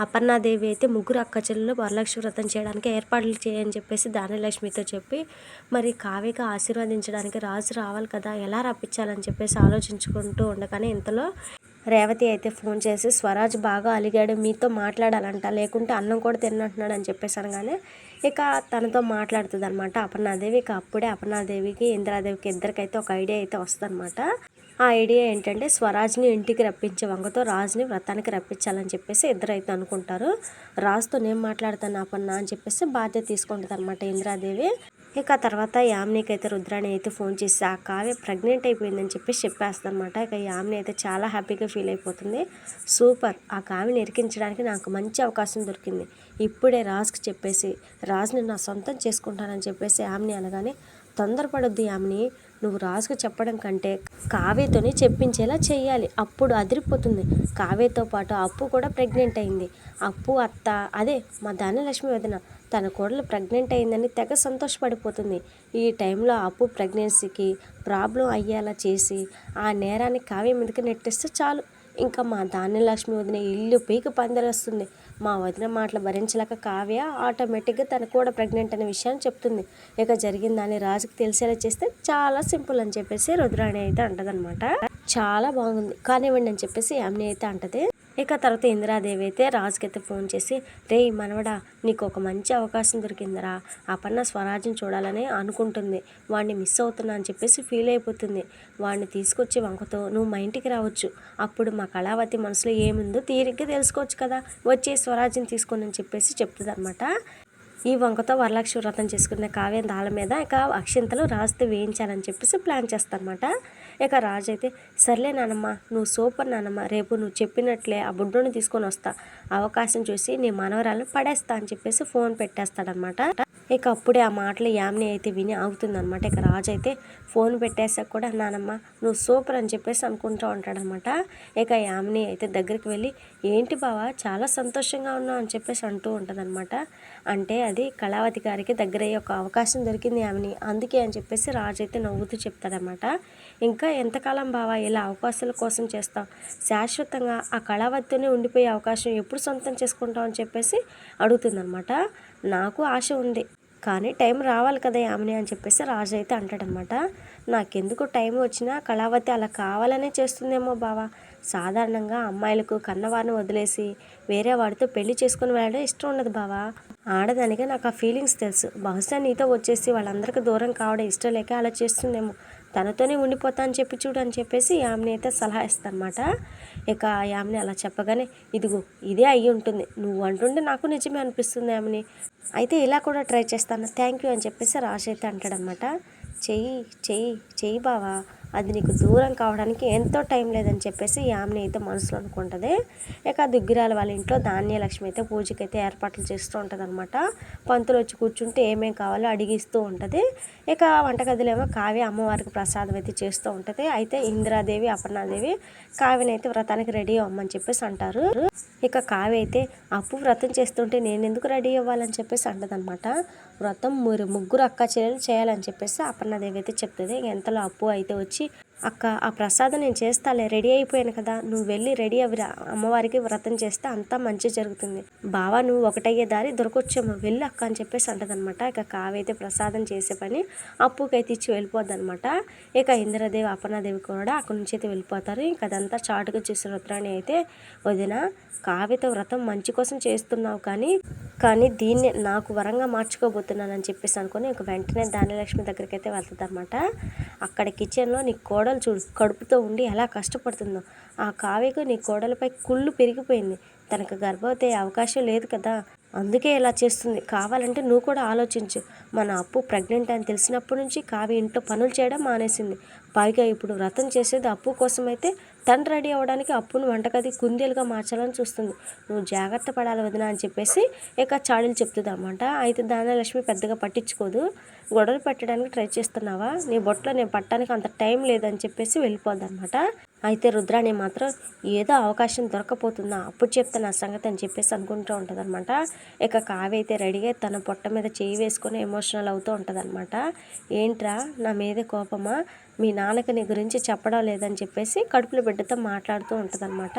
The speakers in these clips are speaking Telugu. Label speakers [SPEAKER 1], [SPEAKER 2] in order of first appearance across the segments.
[SPEAKER 1] అపర్ణాదేవి అయితే ముగ్గురు అక్క చెల్లెలు వరలక్ష్మి వ్రతం చేయడానికి ఏర్పాట్లు చేయని చెప్పేసి దానిలక్ష్మితో చెప్పి మరి కావ్యగా ఆశీర్వదించడానికి రాజు రావాలి కదా ఎలా రప్పించాలని చెప్పేసి ఆలోచించుకుంటూ ఉండగానే ఇంతలో రేవతి అయితే ఫోన్ చేసి స్వరాజ్ బాగా అలిగాడు మీతో మాట్లాడాలంట లేకుంటే అన్నం కూడా తిన్నట్టున్నాడు అని చెప్పేసి అనగానే ఇక తనతో మాట్లాడుతుంది అనమాట అపర్ణాదేవి ఇక అప్పుడే అపర్ణాదేవికి ఇందిరాదేవికి ఇద్దరికైతే ఒక ఐడియా అయితే వస్తుందన్నమాట. ఆ ఐడియా ఏంటంటే స్వరాజ్ని ఇంటికి రప్పించే వంగతో రాజుని వ్రతానికి రప్పించాలని చెప్పేసి ఇద్దరైతే అయితే అనుకుంటారు. రాజుతో నేను మాట్లాడతాను అపర్ణ అని చెప్పేసి బాధ్యత తీసుకుంటుంది అనమాట ఇందిరాదేవి. ఇక తర్వాత యామ్నికి అయితే రుద్రాణి అయితే ఫోన్ చేసి ఆ కావ్య ప్రెగ్నెంట్ అయిపోయిందని చెప్పేసి చెప్పేస్తుంది ఇక యామ్ని అయితే చాలా హ్యాపీగా ఫీల్ అయిపోతుంది. సూపర్! ఆ కావ్యని ఎరికించడానికి నాకు మంచి అవకాశం దొరికింది. ఇప్పుడే రాజుకి చెప్పేసి రాజుని నా సొంతం చేసుకుంటానని చెప్పేసి యామ్ని అనగానే తొందరపడొద్దు యామిని. నువ్వు రాజుకు చెప్పడం కంటే కావ్యతోనే చెప్పించేలా చేయాలి అప్పుడు అదిరిపోతుంది. కావ్యతో పాటు అప్పు కూడా ప్రెగ్నెంట్ అయింది. అప్పు అత్త అదే మా ధనలక్ష్మి వదిన. తన కోడలు ప్రెగ్నెంట్ అయిందని తెగ సంతోషపడిపోతుంది. ఈ టైంలో అప్పు ప్రెగ్నెన్సీకి ప్రాబ్లం అయ్యేలా చేసి ఆ నేరాన్ని కావ్య మీదకి నెట్టేస్తే చాలు. ఇంకా మా ధాన్యలక్ష్మి వదిన ఇల్లు పీక పందరేస్తుంది. మా వదిన మాటలు భరించలేక కావ్య ఆటోమేటిక్గా తను కూడా ప్రెగ్నెంట్ అనే విషయాన్ని చెప్తుంది. ఇక జరిగిందని రాజుకి తెలిసేలా చేస్తే చాలా సింపుల్ అని చెప్పేసి రుద్రాణి అయితే అంటదనమాట చాలా బాగుంది. కానివ్వండి అని చెప్పేసి యామిని అయితే అంటది. ఇక తర్వాత ఇందిరాదేవి అయితే రాజుకి అయితే ఫోన్ చేసి రే మనవడా నీకు ఒక మంచి అవకాశం దొరికిందిరా. అపర్ణ స్వరాజ్యం చూడాలని అనుకుంటుంది. వాడిని మిస్ అవుతున్నా అని చెప్పేసి ఫీల్ అయిపోతుంది. వాడిని తీసుకొచ్చి వంకతో నువ్వు మా ఇంటికి రావచ్చు. అప్పుడు మా కళావతి మనసులో ఏముందో తీరిగ్గా తెలుసుకోవచ్చు కదా. వచ్చే స్వరాజ్యం తీసుకుని అని చెప్పేసి చెప్తుంది అనమాట ఈ వంకతో వరలక్ష్మి వ్రతం చేసుకునే కావ్యం దాళ్ళ మీద ఇక అక్షింతలు రాస్తూ వేయించాలని చెప్పేసి ప్లాన్ చేస్తారనమాట ఇక రాజు అయితే సర్లే నానమ్మ నువ్వు సూపర్ నానమ్మ రేపు నువ్వు చెప్పినట్లే ఆ బుడ్డోని తీసుకొని వస్తా. అవకాశం చూసి నీ మనవరాలను పడేస్తా అని చెప్పేసి ఫోన్ పెట్టేస్తాడనమాట ఇక అప్పుడే ఆ మాటలు యామిని అయితే విని ఆగుతుందనమాట ఇక రాజు అయితే ఫోన్ పెట్టేసాక కూడా నానమ్మ నువ్వు సూపర్ అని చెప్పేసి అనుకుంటూ ఉంటాడనమాట. ఇక యామిని అయితే దగ్గరికి వెళ్ళి ఏంటి బావా చాలా సంతోషంగా ఉన్నావు అని చెప్పేసి అంటూ ఉంటుందన్నమాట అంటే అది కళావతి గారికి దగ్గర అయ్యే ఒక అవకాశం దొరికింది యామిని. అందుకే అని చెప్పేసి రాజు అయితే నవ్వుతూ చెప్తాడనమాట. ఇంకా ఎంతకాలం బావా ఇలా అవకాశాల కోసం చేస్తావు? శాశ్వతంగా ఆ కళావతితోనే ఉండిపోయే అవకాశం ఎప్పుడు సొంతం చేసుకుంటావు అని చెప్పేసి అడుగుతుందనమాట. నాకు ఆశ ఉంది. కానీ టైం రావాలి కదా యామిని అని చెప్పేసి రాజు అయితే అంటాడనమాట. నాకెందుకు టైం వచ్చినా కళావతి అలా కావాలనే చేస్తుందేమో బావా. సాధారణంగా అమ్మాయిలకు కన్నవారిని వదిలేసి వేరే వాడితో పెళ్ళి చేసుకుని వెళ్ళడం ఇష్టం ఉండదు బావా. ఆడదానిగా నాకు ఆ ఫీలింగ్స్ తెలుసు. బహుశా నీతో వచ్చేసి వాళ్ళందరికీ దూరం కావడం ఇష్టం లేక అలా చేస్తుందేమో. తనతోనే ఉండిపోతా అని చెప్పి చూడు అని చెప్పేసి ఆమెని అయితే సలహా ఇస్తానమాట ఇక ఆమెని అలా చెప్పగానే ఇదిగో ఇదే అయ్యి ఉంటుంది. నువ్వు అంటుంటే నాకు నిజమే అనిపిస్తుంది ఆమెని అయితే ఇలా కూడా ట్రై చేస్తాను. థ్యాంక్ యూ అని చెప్పేసి రాజు అయితే అంటాడనమాట చెయ్యి చెయ్యి చెయ్యి బావా. అది నీకు దూరం కావడానికి ఎంతో టైం లేదని చెప్పేసి యామిని అయితే మనసులో అనుకుంటుంది. ఇక దుగ్గిరాల వాళ్ళ ఇంట్లో ధాన్యలక్ష్మి అయితే పూజకి అయితే ఏర్పాట్లు చేస్తూ ఉంటుంది అనమాట పంతులు వచ్చి కూర్చుంటే ఏమేం కావాలో అడిగిస్తూ ఉంటుంది. ఇక వంటగదిలో ఏమో కావ్య అమ్మవారికి ప్రసాదం అయితే చేస్తూ ఉంటుంది. అయితే ఇందిరాదేవి అపర్ణాదేవి కావ్యని అయితే వ్రతానికి రెడీ అవ్వమని చెప్పేసి అంటారు. ఇక కావ్య అయితే అప్పు వ్రతం చేస్తుంటే నేను ఎందుకు రెడీ అవ్వాలని చెప్పేసి అంటదనమాట వ్రతం మీరు ముగ్గురు అక్క చెల్లెలు చేయాలని చెప్పేసి అపర్ణాదేవి అయితే చెప్తుంది. ఎంతలో అప్పు అయితే వచ్చి అక్క ఆ ప్రసాదం నేను చేస్తాలే రెడీ అయిపోయాను కదా. నువ్వు వెళ్ళి రెడీ అవి అమ్మవారికి వ్రతం చేస్తే అంతా మంచి జరుగుతుంది. బావా నువ్వు ఒకటయ్యే దారి దొరకొచ్చేమో. వెళ్ళి అక్క అని చెప్పేసి అంటదనమాట ఇక కావైతే ప్రసాదం చేసే పని అప్పుకైతే ఇచ్చి వెళ్ళిపోద్ది అనమాట ఇక ఇంద్రదేవి అపనాదేవి కూడా అక్కడి నుంచి అయితే వెళ్ళిపోతారు. ఇంక అదంతా చాటుగా చూసిన రుద్రాణి అయితే వదిన కావ్యత వ్రతం మంచి కోసం చేస్తున్నావు కానీ కానీ దీన్ని నాకు వరంగా మార్చుకోబోతున్నానని చెప్పేసి అనుకుని ఇంక వెంటనే ధాన్యలక్ష్మి దగ్గరికి అయితే వెళ్తుంది అనమాట అక్కడ కిచెన్లో నీ కోడలు చూడు కడుపుతో ఉండి ఎలా కష్టపడుతుందో. ఆ కావ్యకు నీ కోడలపై కుళ్ళు పెరిగిపోయింది. తనకు గర్భవతి అవకాశం లేదు కదా. అందుకే ఇలా చేస్తుంది. కావాలంటే నువ్వు కూడా ఆలోచించు. మన అప్పు ప్రెగ్నెంట్ అని తెలిసినప్పటి నుంచి కావ్య ఇంట్లో పనులు చేయడం మానేసింది. పైగా ఇప్పుడు వ్రతం చేసేది అప్పు కోసమైతే తను రెడీ అవ్వడానికి అప్పును వంటగది కుందేలుగా మార్చాలని చూస్తుంది. నువ్వు జాగ్రత్త పడాలి వదిన అని చెప్పేసి ఇక చాడీలు చెప్తుంది అనమాట అయితే దానలక్ష్మి పెద్దగా పట్టించుకోదు. గొడవలు పెట్టడానికి ట్రై చేస్తున్నావా? నీ బొట్లో నేను పట్టడానికి అంత టైం లేదని చెప్పేసి వెళ్ళిపోద్ది అనమాట అయితే రుద్రాణి మాత్రం ఏదో అవకాశం దొరకపోతుందా అప్పుడు చెప్తా నా సంగతి అని చెప్పేసి అనుకుంటూ ఉంటుంది అనమాట ఇక కావి అయితే రెడీగా తన పొట్ట మీద చేయి వేసుకొని ఎమోషనల్ అవుతూ ఉంటుంది అనమాట ఏంట్రా నా మీద కోపమా? మీ నాన్నకి నీ గురించి చెప్పడం లేదని చెప్పేసి కడుపులో బిడ్డతో మాట్లాడుతూ ఉంటుందన్నమాట.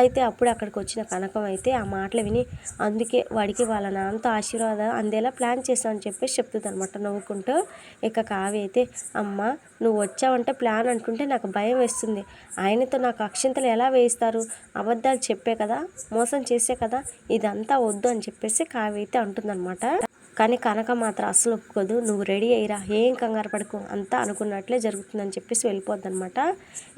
[SPEAKER 1] అయితే అప్పుడు అక్కడికి వచ్చిన కనకం అయితే ఆ మాటలు విని అందుకే వాడికి వాళ్ళ నాన్నతో ఆశీర్వాదం అందేలా ప్లాన్ చేసామని చెప్పేసి చెప్తుంది అనమాట నవ్వుకుంటూ. ఇక కావి అయితే అమ్మ నువ్వు వచ్చావంటే ప్లాన్ అనుకుంటే నాకు భయం వేస్తుంది. ఆయనతో నాకు అక్షింతలు ఎలా వేయిస్తారు? అబద్ధాలు చెప్పే కదా మోసం చేసే కదా ఇదంతా వద్దు అని చెప్పేసి కావ్య అయితే అంటుందన్నమాట. కానీ కనక మాత్రం అస్సలు ఒప్పుకోదు. నువ్వు రెడీ అయ్యిరా. ఏం కంగారు పడకు. అంతా అనుకున్నట్లే జరుగుతుందని చెప్పేసి వెళ్ళిపోద్ది అనమాట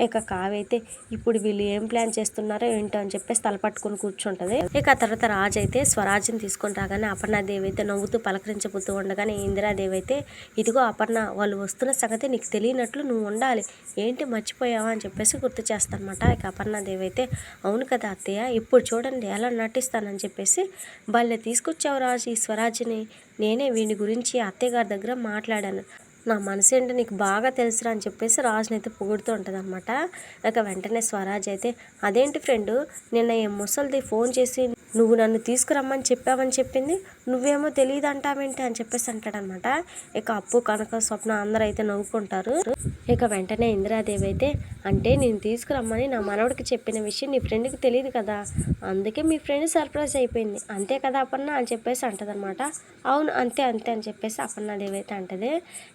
[SPEAKER 1] ఇక కావైతే ఇప్పుడు వీళ్ళు ఏం ప్లాన్ చేస్తున్నారో ఏంటో అని చెప్పేసి తలపట్టుకుని కూర్చుంటుంది. ఇక ఆ తర్వాత రాజు అయితే స్వరాజ్యం తీసుకొని రాగానే అపర్ణాదేవి అయితే నవ్వుతూ పలకరించబోతూ ఉండగానే ఇందిరాదేవి అయితే ఇదిగో అపర్ణ వాళ్ళు వస్తున్న సంగతి నీకు తెలియనట్లు నువ్వు ఉండాలి. ఏంటి మర్చిపోయావా అని చెప్పేసి గుర్తు చేస్తానమాట ఇక అపర్ణాదేవి అయితే అవును కదా అత్తయ్య ఇప్పుడు చూడండి ఎలా నటిస్తానని చెప్పేసి వాళ్ళని తీసుకొచ్చావు రాజు ఈ స్వరాజ్యని నేనే వీని గురించి అత్తయ్య గారి దగ్గర మాట్లాడాను. నా మనసు ఏంటో నీకు బాగా తెలుసురా అని చెప్పేసి రాజుని అయితే పొగుడుతూ ఉంటుంది అనమాట ఇక వెంటనే స్వరాజ్ అయితే అదేంటి ఫ్రెండ్ నిన్న ఏ ముసలిది ఫోన్ చేసి నువ్వు నన్ను తీసుకురమ్మని చెప్పావని చెప్పింది. నువ్వేమో తెలియదు అంటావేంటి అని చెప్పేసి అంటాడనమాట. ఇక అప్పు కనక స్వప్న అందరూ అయితే నవ్వుకుంటారు. ఇక వెంటనే ఇందిరాదేవి అయితే అంటే నేను తీసుకురమ్మని నా మనవడికి చెప్పిన విషయం నీ ఫ్రెండ్కి తెలియదు కదా. అందుకే మీ ఫ్రెండ్ సర్ప్రైజ్ అయిపోయింది. అంతే కదా అపర్ణ అని చెప్పేసి అంటదనమాట. అవును అంతే అంతే అని చెప్పేసి అపర్ణాదేవి అయితే అంటది.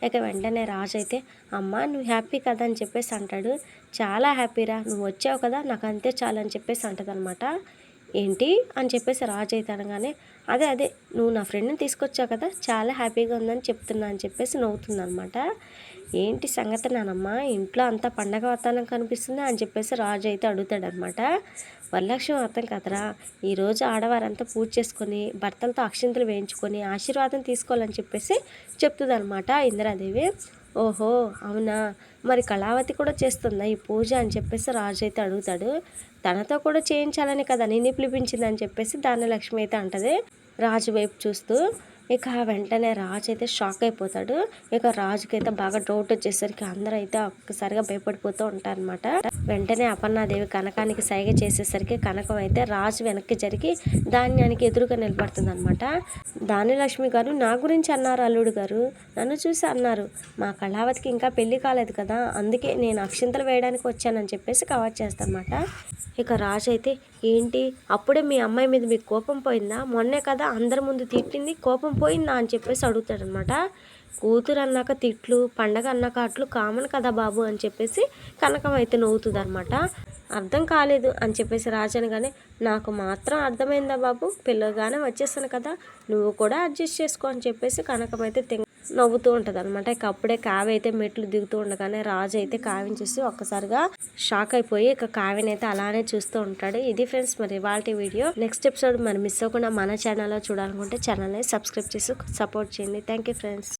[SPEAKER 1] ఇక వెంటనే రాజు అయితే అమ్మ నువ్వు హ్యాపీ కదా అని చెప్పేసి అంటాడు. చాలా హ్యాపీరా నువ్వు వచ్చావు కదా నాకు అంతే చాలు అని చెప్పేసి అంటదనమాట. ఏంటి అని చెప్పేసి రాజు అయితే అనగానే అదే అదే నువ్వు నా ఫ్రెండ్ని తీసుకొచ్చావు కదా చాలా హ్యాపీగా ఉందని చెప్తున్నా అని చెప్పేసి నవ్వుతుంది అనమాట ఏంటి సంగతి నానమ్మ ఇంట్లో అంతా పండగ వాతావరణం కనిపిస్తుంది? అని చెప్పేసి రాజు అయితే అడుగుతాడనమాట వరలక్ష్మి వ్రతం కదరా ఈరోజు ఆడవారంతా పూజ చేసుకొని భర్తలతో అక్షింతలు వేయించుకొని ఆశీర్వాదం తీసుకోవాలని చెప్పేసి చెప్తుంది అనమాట ఇందిరాదేవి. ఓహో అవునా? మరి కళావతి కూడా చేస్తుందా ఈ పూజ అని చెప్పేసి రాజు అయితే అడుగుతాడు. తనతో కూడా చేయించాలని కదా నిన్ను అని చెప్పేసి దాని లక్ష్మి అయితే అంటది రాజు వైపు చూస్తూ. ఇక వెంటనే రాజు అయితే షాక్ అయిపోతాడు. ఇక రాజుకి అయితే బాగా డౌట్ వచ్చేసరికి అందరూ అయితే ఒక్కసారిగా భయపడిపోతూ ఉంటారనమాట వెంటనే అపర్ణాదేవి కనకానికి సైగ చేసేసరికి కనకం అయితే రాజు వెనక్కి జరిగి ధాన్యానికి ఎదురుగా నిలబడుతుంది అనమాట దానిలక్ష్మి గారు నా గురించి అన్నారు అల్లుడు గారు. నన్ను చూసి అన్నారు. మా కళావతికి ఇంకా పెళ్ళి కాలేదు కదా. అందుకే నేను అక్షింతలు వేయడానికి వచ్చానని చెప్పేసి కవర్ చేస్తానమాట ఇక రాజు అయితే ఏంటి? అప్పుడే మీ అమ్మాయి మీద మీకు కోపం పోయిందా? మొన్నే కదా అందరి ముందు తిట్టింది కోపం పోయిందా అని చెప్పేసి అడుగుతాడనమాట. కూతురు అన్నాక తిట్లు పండగ అన్నాక అట్లు కామన్ కదా బాబు అని చెప్పేసి కనకం అయితే నవ్వుతుంది అనమాట అర్థం కాలేదు అని చెప్పేసి రాజనగానే నాకు మాత్రం అర్థమైందా బాబు? పిల్లగానే వచ్చేస్తాను కదా నువ్వు కూడా అడ్జస్ట్ చేసుకో అని చెప్పేసి కనకం అయితే నవ్వుతూ ఉంటుంది అనమాట ఇక అప్పుడే కావ్య అయితే మెట్లు దిగుతూ ఉండగానే రాజు అయితే కావ్యం చూసి ఒక్కసారిగా షాక్ అయిపోయి ఇక కావిని అయితే అలానే చూస్తూ ఉంటాడు. ఇది ఫ్రెండ్స్ మరి ఇవాళ వీడియో. నెక్స్ట్ ఎపిసోడ్ మరి మిస్ అవ్వకుండా మన ఛానల్లో చూడాలనుకుంటే ఛానల్ని సబ్స్క్రైబ్ చేసి సపోర్ట్ చేయండి. Thank you friends